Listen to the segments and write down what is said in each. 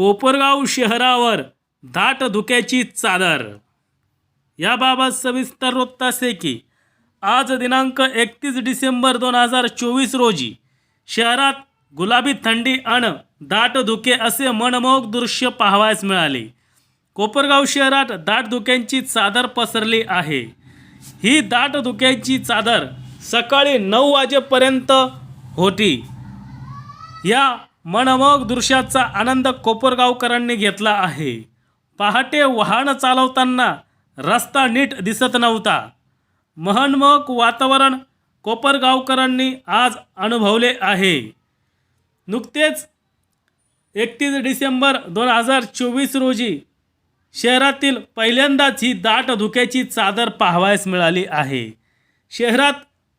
कोपरगाव शहरावर दाट धुक्याची चादर. याबाबत सविस्तर वृत्त असे की आज दिनांक एकतीस डिसेंबर दोन हजार चोवीस रोजी शहरात गुलाबी थंडी आणि दाट धुके असे मनमोहक दृश्य पाहावयास मिळाले. कोपरगाव शहरात दाट धुक्यांची चादर पसरली आहे. ही दाट धुक्यांची चादर सकाळी नऊ वाजेपर्यंत होती. या मनमोग दृश्याचा आनंद कोपरगावकरांनी घेतला आहे. पहाटे वाहन चालवताना रस्ता नीट दिसत नव्हता. महनमोग वातावरण कोपरगावकरांनी आज अनुभवले आहे. नुकतेच एकतीस डिसेंबर दोन हजार चोवीस रोजी शहरातील पहिल्यांदाच ही दाट धुक्याची चादर पाहावयास मिळाली आहे. शहरात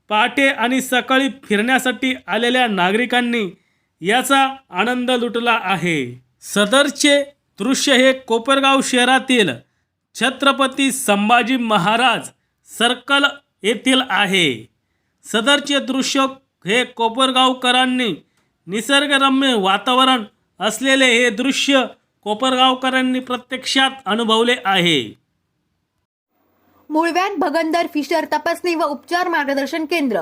पहाटे आणि सकाळी फिरण्यासाठी आलेल्या नागरिकांनी याचा आनंद लुटला आहे. सदरचे दृश्य हे कोपरगाव शहरातील छत्रपती संभाजी महाराज सर्कल येथील आहे. सदरचे दृश्य हे कोपरगावकरांनी निसर्गरम्य वातावरण असलेले हे दृश्य कोपरगावकरांनी प्रत्यक्षात अनुभवले आहे. मुळव्यात भगंदर फिशर तपासणी व उपचार मार्गदर्शन केंद्र